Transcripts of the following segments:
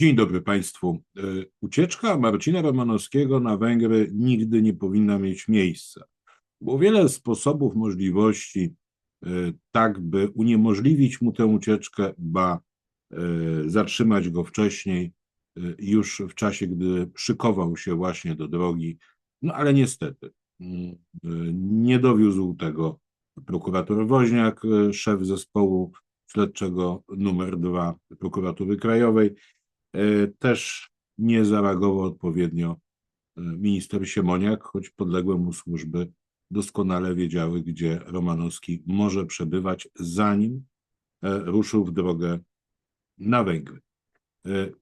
Dzień dobry Państwu. E, ucieczka Marcina Romanowskiego na Węgry nigdy nie powinna mieć miejsca. Było wiele sposobów, możliwości, e, tak by uniemożliwić mu tę ucieczkę, ba e, zatrzymać go wcześniej, już w czasie, gdy szykował się właśnie do drogi. No ale niestety mm, nie dowiózł tego prokurator Woźniak, szef zespołu śledczego numer dwa prokuratury krajowej. E, też nie zareagował odpowiednio e, minister Siemoniak, choć podległe mu służby doskonale wiedziały, gdzie Romanowski może przebywać, zanim e, ruszył w drogę na Węgry.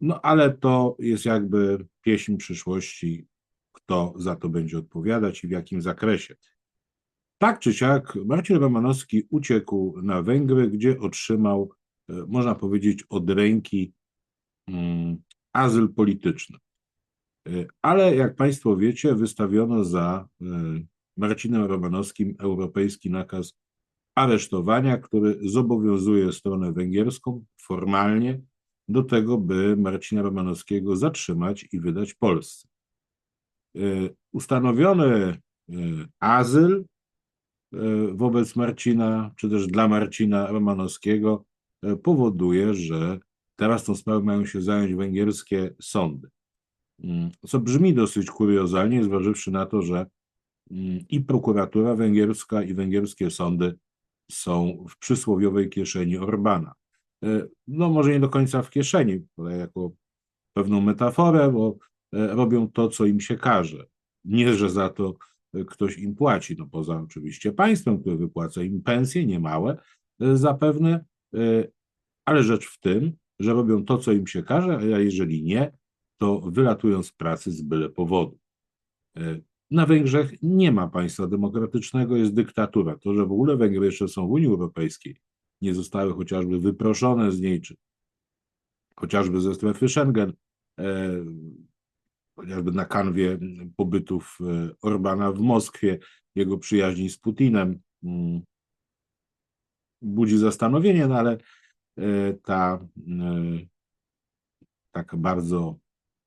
No ale to jest jakby pieśń przyszłości, kto za to będzie odpowiadać i w jakim zakresie. Tak czy siak, Marcin Romanowski uciekł na Węgry, gdzie otrzymał, można powiedzieć, od ręki azyl polityczny. E, ale jak Państwo wiecie, wystawiono za e, Marcinem Romanowskim europejski nakaz aresztowania, który zobowiązuje stronę węgierską formalnie do tego, by Marcina Romanowskiego zatrzymać i wydać Polsce. E, ustanowiony azyl wobec Marcina, czy też dla Marcina Romanowskiego powoduje, że Teraz tą sprawą mają się zająć węgierskie sądy. Mm, co brzmi dosyć kuriozalnie, zważywszy na to, że mm, i prokuratura węgierska, i węgierskie sądy są w przysłowiowej kieszeni Orbana. E, no może nie do końca w kieszeni, ale jako pewną metaforę, bo e, robią to, co im się każe. Nie, że za to e, ktoś im płaci, no poza oczywiście państwem, które wypłaca im pensje niemałe zapewne, ale rzecz w tym, że robią to, co im się każe, a jeżeli nie, to wylatują z pracy z byle powodu. E, na Węgrzech nie ma państwa demokratycznego, jest dyktatura. To, że w ogóle Węgry jeszcze są w Unii Europejskiej, nie zostały chociażby wyproszone z niej, czy chociażby ze strefy Schengen, e, chociażby na kanwie pobytów e, Orbana w Moskwie, jego przyjaźni z Putinem, mm, budzi zastanowienie, no ale ta e, taka bardzo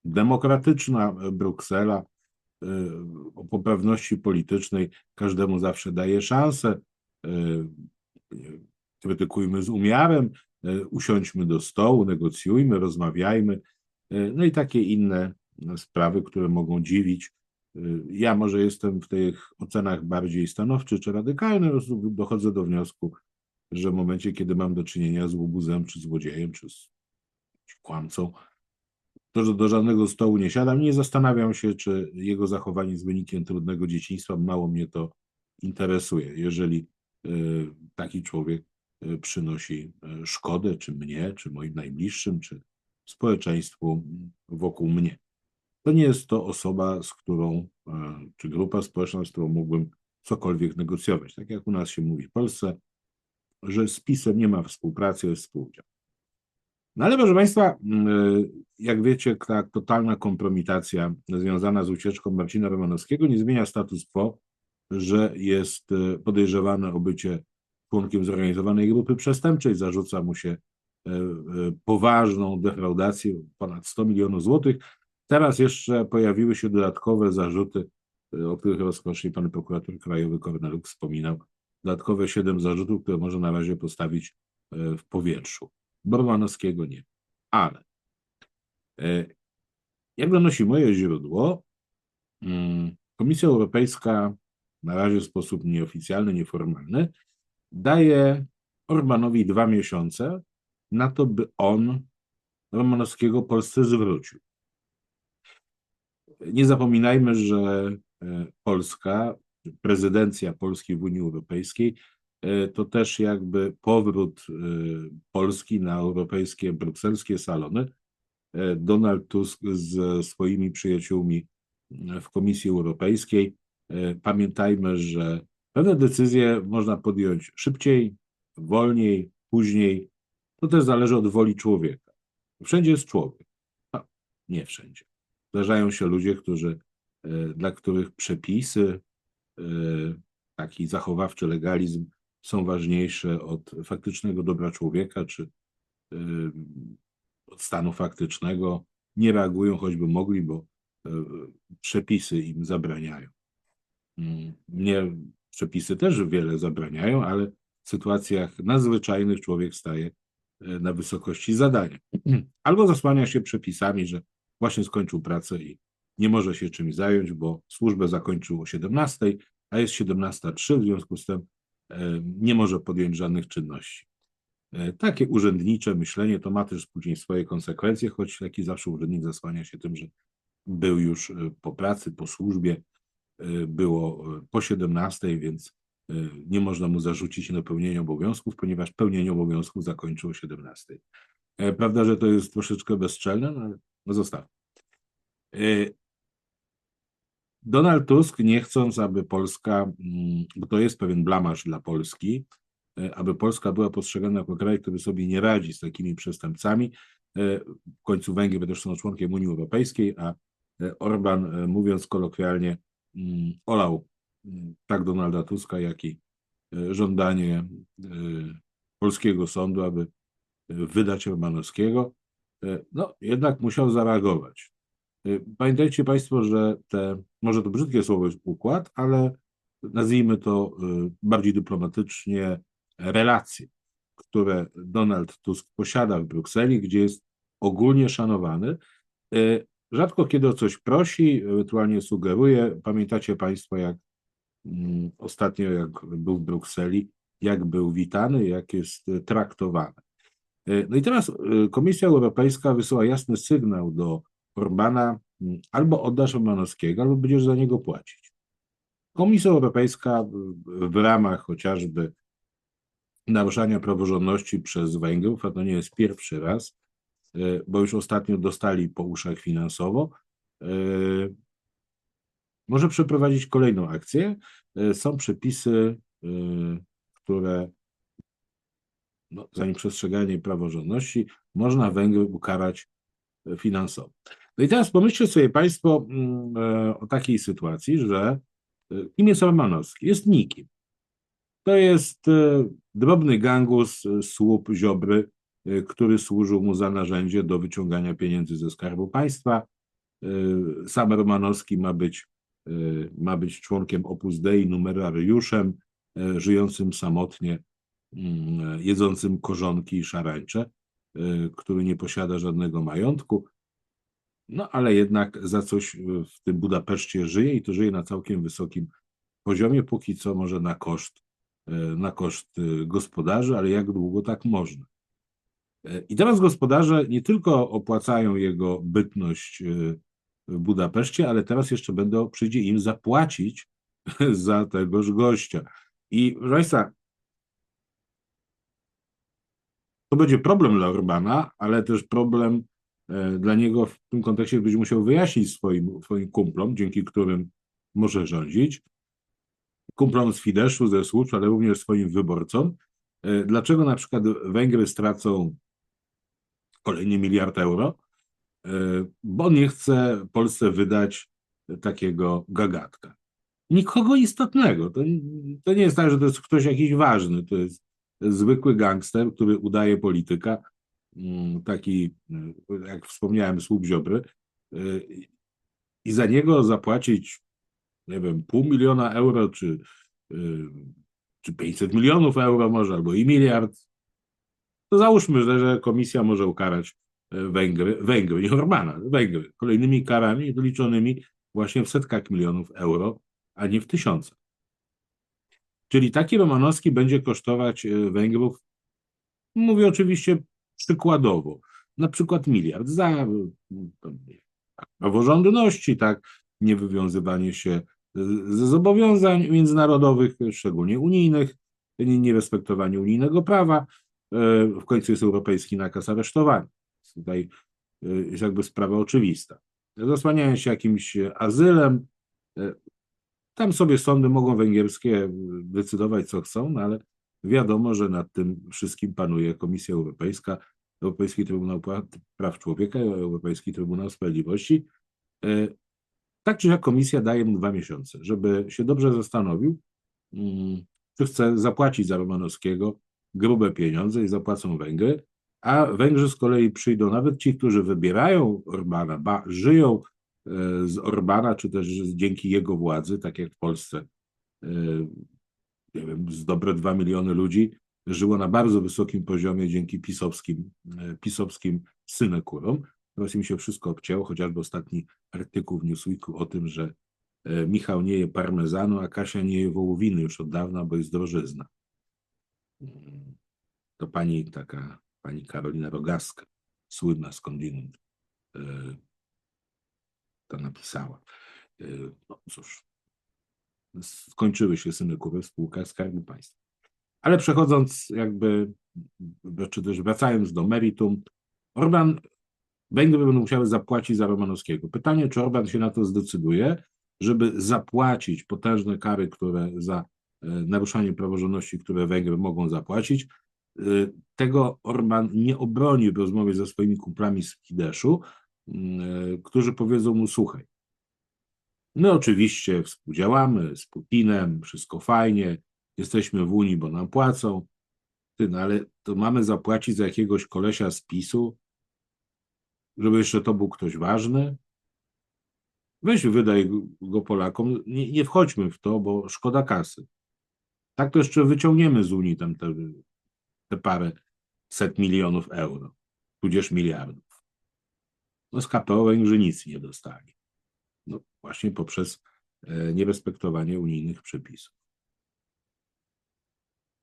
demokratyczna Bruksela e, o poprawności politycznej każdemu zawsze daje szansę. Krytykujmy z umiarem, usiądźmy do stołu, negocjujmy, rozmawiajmy. No i takie inne sprawy, które mogą dziwić. Ja może jestem w tych ocenach bardziej stanowczy czy radykalny, dochodzę do wniosku, że w momencie, kiedy mam do czynienia z łobuzem, czy złodziejem, czy z kłamcą, to, że do żadnego stołu nie siadam, nie zastanawiam się, czy jego zachowanie jest wynikiem trudnego dzieciństwa, mało mnie to interesuje. Jeżeli y, taki człowiek y, przynosi y, szkodę, czy mnie, czy moim najbliższym, czy społeczeństwu wokół mnie. To nie jest to osoba, z którą, czy grupa społeczna, z którą mógłbym cokolwiek negocjować. Tak jak u nas się mówi w Polsce, że z PiSem nie ma współpracy, jest współudział. No ale proszę Państwa, mm, jak wiecie, ta totalna kompromitacja związana z ucieczką Marcina Romanowskiego nie zmienia status quo, że jest e, podejrzewany o bycie członkiem zorganizowanej grupy przestępczej, zarzuca mu się e, e, poważną defraudację, ponad 100 milionów złotych. Teraz jeszcze pojawiły się dodatkowe zarzuty, o których rozkosznie pan prokurator krajowy Korneluk wspominał, dodatkowe siedem zarzutów, które może na razie postawić e, w powietrzu. Bormanowskiego nie. Ale e, jak donosi moje źródło, mm, Komisja Europejska na razie w sposób nieoficjalny, nieformalny daje Orbanowi dwa miesiące na to, by on Romanowskiego Polsce zwrócił. Nie zapominajmy, że e, Polska prezydencja Polski w Unii Europejskiej, e, to też jakby powrót e, Polski na europejskie, brukselskie salony. E, Donald Tusk z swoimi przyjaciółmi w Komisji Europejskiej. Pamiętajmy, że pewne decyzje można podjąć szybciej, wolniej, później. To też zależy od woli człowieka. Wszędzie jest człowiek. No, nie wszędzie. Zdarzają się ludzie, którzy, dla których przepisy, taki zachowawczy legalizm są ważniejsze od faktycznego dobra człowieka, czy y, od stanu faktycznego, nie reagują, choćby mogli, bo e, przepisy im zabraniają. Mm, Mnie przepisy też wiele zabraniają, ale w sytuacjach nadzwyczajnych człowiek staje na wysokości zadania. Albo zasłania się przepisami, że właśnie skończył pracę i nie może się czymś zająć, bo służbę zakończył o 17, a jest 17.03, w związku z tym e, nie może podjąć żadnych czynności. E, Takie urzędnicze myślenie to ma też później swoje konsekwencje, choć taki zawsze urzędnik zasłania się tym, że był już e, po pracy, po służbie, było po 17, więc nie można mu zarzucić niedopełnienia obowiązków, ponieważ pełnienie obowiązków zakończył o 17. E, Prawda, że to jest troszeczkę bezczelne, no ale no zostaw. Donald Tusk, nie chcąc, aby Polska, mm, bo to jest pewien blamaż dla Polski, e, aby Polska była postrzegana jako kraj, który sobie nie radzi z takimi przestępcami. E, W końcu Węgry też są członkiem Unii Europejskiej, a e, Orban, mówiąc kolokwialnie, mm, olał mm, tak Donalda Tuska, jak i żądanie polskiego sądu, aby wydać Romanowskiego. E, No, jednak musiał zareagować. Pamiętajcie Państwo, że te, może to brzydkie słowo jest układ, ale nazwijmy to y, bardziej dyplomatycznie relacje, które Donald Tusk posiada w Brukseli, gdzie jest ogólnie szanowany. Y, Rzadko kiedy o coś prosi, ewentualnie sugeruje. Pamiętacie Państwo, jak mm, ostatnio, jak był w Brukseli, jak był witany, jak jest traktowany. Y, No i teraz Komisja Europejska wysyła jasny sygnał do Orbana, albo oddasz Romanowskiego, albo będziesz za niego płacić. Komisja Europejska w- ramach chociażby naruszania praworządności przez Węgrów, a to nie jest pierwszy raz, y, bo już ostatnio dostali po uszach finansowo, y, może przeprowadzić kolejną akcję. Y, Są przepisy, które no, za nieprzestrzeganie praworządności można Węgry ukarać e, finansowo. No i teraz pomyślcie sobie Państwo mm, e, o takiej sytuacji, że e, kim jest Romanowski? Jest nikim. To jest e, drobny gangus, e, słup Ziobry, e, który służył mu za narzędzie do wyciągania pieniędzy ze Skarbu Państwa. E, Sam Romanowski ma być, e, ma być członkiem Opus Dei, numerariuszem, e, żyjącym samotnie, mm, jedzącym korzonki i szarańcze, e, który nie posiada żadnego majątku. No ale jednak za coś e, w tym Budapeszcie żyje i to żyje na całkiem wysokim poziomie, póki co może na koszt, e, na koszt e, gospodarzy, ale jak długo tak można. I teraz gospodarze nie tylko opłacają jego bytność w Budapeszcie, ale teraz jeszcze będą, przyjdzie im zapłacić za tegoż gościa. I proszę Państwa, to będzie problem dla Orbana, ale też problem dla niego w tym kontekście będzie musiał wyjaśnić swoim, swoim kumplom, dzięki którym może rządzić, kumplom z Fideszu, ze służb, ale również swoim wyborcom, e, dlaczego na przykład Węgry stracą kolejny miliard euro, e, bo nie chce Polsce wydać takiego gagatka. Nikogo istotnego. To, to nie jest tak, że to jest ktoś jakiś ważny, to jest zwykły gangster, który udaje polityka, taki, y, jak wspomniałem, słup Ziobry, y, i za niego zapłacić, nie wiem, pół miliona euro, czy, y, czy 500 milionów euro może, albo i miliard, to załóżmy, że, że komisja może ukarać Węgry, Węgry, nie Orbana, Węgry, kolejnymi karami doliczonymi właśnie w setkach milionów euro, a nie w tysiącach. Czyli taki Romanowski będzie kosztować Węgrów, mówię oczywiście przykładowo, na przykład miliard za tak, praworządności, tak, niewywiązywanie się e, ze zobowiązań międzynarodowych, szczególnie unijnych, nie- nierespektowanie unijnego prawa, e, w końcu jest europejski nakaz aresztowania. Tutaj e, jest jakby sprawa oczywista. Zasłaniają się jakimś azylem, tam sobie sądy mogą węgierskie decydować, co chcą, no ale wiadomo, że nad tym wszystkim panuje Komisja Europejska, Europejski Trybunał Pra- Praw Człowieka, Europejski Trybunał Sprawiedliwości. E, Tak czy siak komisja daje mu dwa miesiące, żeby się dobrze zastanowił, mm, czy chce zapłacić za Romanowskiego grube pieniądze i zapłacą Węgry, a Węgrzy z kolei przyjdą, nawet ci, którzy wybierają Orbana, ba, żyją e, z Orbana, czy też dzięki jego władzy, tak jak w Polsce, e, nie wiem, z dobre 2 miliony ludzi żyło na bardzo wysokim poziomie dzięki pisowskim, e, pisowskim synekurom. Teraz im się wszystko obcięło, chociażby ostatni artykuł w Newsweeku o tym, że Michał nie je parmezanu, a Kasia nie je wołowiny już od dawna, bo jest drożyzna. To pani taka pani Karolina Rogaska, słynna skądinąd, e, to napisała. E, no cóż, skończyły się synekury w spółkach Skarbu Państwa. Ale przechodząc jakby, czy też wracając do meritum, Orban, Węgry będą musiały zapłacić za Romanowskiego. Pytanie, czy Orban się na to zdecyduje, żeby zapłacić potężne kary, które za e, naruszanie praworządności, które Węgry mogą zapłacić, Y, tego Orban nie obroni w rozmowie ze swoimi kumplami z Fideszu, y, którzy powiedzą mu: Słuchaj, my oczywiście współdziałamy z Putinem, wszystko fajnie, jesteśmy w Unii, bo nam płacą, ty, no ale to mamy zapłacić za jakiegoś kolesia z PiSu, żeby jeszcze to był ktoś ważny. Weź wydaj go Polakom, nie, nie wchodźmy w to, bo szkoda kasy. Tak to jeszcze wyciągniemy z Unii tam te te parę set milionów euro, tudzież miliardów. No z KPO Węgrzy nic nie dostali. Właśnie poprzez e, nierespektowanie unijnych przepisów.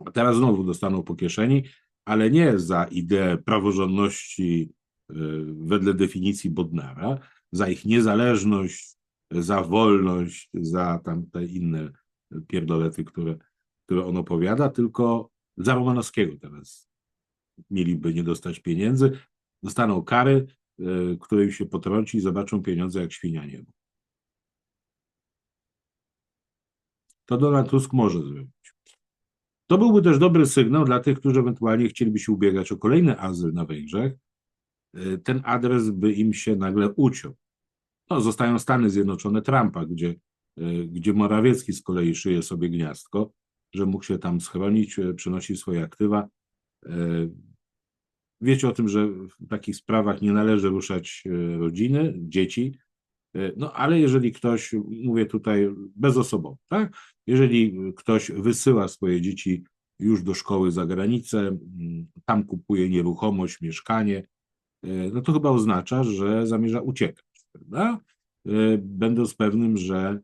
A teraz znowu dostaną po kieszeni, ale nie za ideę praworządności e, wedle definicji Bodnara, za ich niezależność, za wolność, za tamte inne pierdolety, które, które on opowiada, tylko za Romanowskiego teraz mieliby nie dostać pieniędzy. Dostaną kary, e, które im się potrąci i zobaczą pieniądze jak świnia niebo. To Donald Tusk może zrobić. To byłby też dobry sygnał dla tych, którzy ewentualnie chcieliby się ubiegać o kolejny azyl na Węgrzech. E, ten adres by im się nagle uciął. No, zostają Stany Zjednoczone Trumpa, gdzie, e, gdzie Morawiecki z kolei szyje sobie gniazdko że mógł się tam schronić, e, przynosić swoje aktywa. Wiecie o tym, że w takich sprawach nie należy ruszać rodziny, dzieci, no ale jeżeli ktoś, mówię tutaj bezosobowo, tak? Jeżeli ktoś wysyła swoje dzieci już do szkoły za granicę, tam kupuje nieruchomość, mieszkanie, no to chyba oznacza, że zamierza uciekać, prawda? Będąc pewnym, że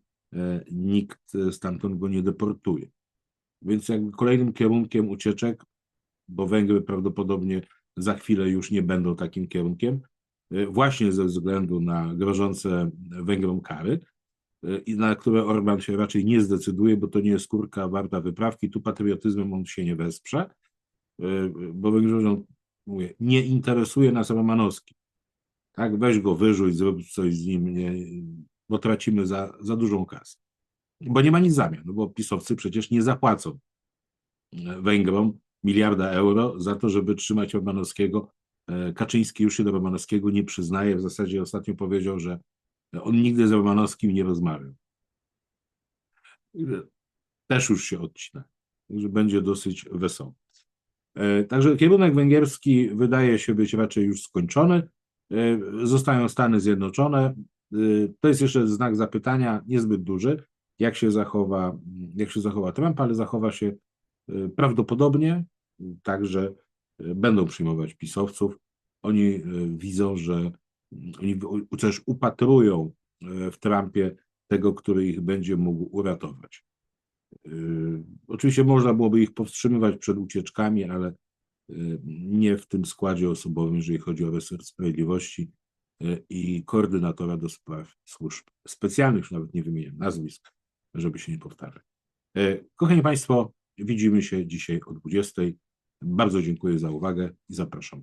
nikt stamtąd go nie deportuje. Więc jakby kolejnym kierunkiem ucieczek, bo Węgry prawdopodobnie za chwilę już nie będą takim kierunkiem, właśnie ze względu na grożące Węgrom kary, i na które Orban się raczej nie zdecyduje, bo to nie jest skórka warta wyprawki, tu patriotyzmem on się nie wesprze, y, bo Węgrzy mówię, nie interesuje nas Romanowski. Tak, weź go wyrzuć, zrób coś z nim, nie, bo tracimy za, za dużą kasę bo nie ma nic zamian, no bo pisowcy przecież nie zapłacą Węgrom miliarda euro za to, żeby trzymać Romanowskiego. E, Kaczyński już się do Romanowskiego nie przyznaje. W zasadzie ostatnio powiedział, że on nigdy z Romanowskim nie rozmawiał. Też już się odcina. Także będzie dosyć wesoło. E, także kierunek węgierski wydaje się być raczej już skończony. E, zostają Stany Zjednoczone. To jest jeszcze znak zapytania, niezbyt duży jak się zachowa, jak się zachowa Trump, ale zachowa się prawdopodobnie tak, że y, będą przyjmować pisowców. Oni widzą, że oni też upatrują w Trumpie tego, który ich będzie mógł uratować. Oczywiście można byłoby ich powstrzymywać przed ucieczkami, ale nie w tym składzie osobowym, jeżeli chodzi o resort sprawiedliwości i koordynatora do spraw służb specjalnych, już nawet nie wymieniam nazwisk, żeby się nie powtarzać. E, kochani Państwo, widzimy się dzisiaj o 20. Bardzo dziękuję za uwagę i zapraszam.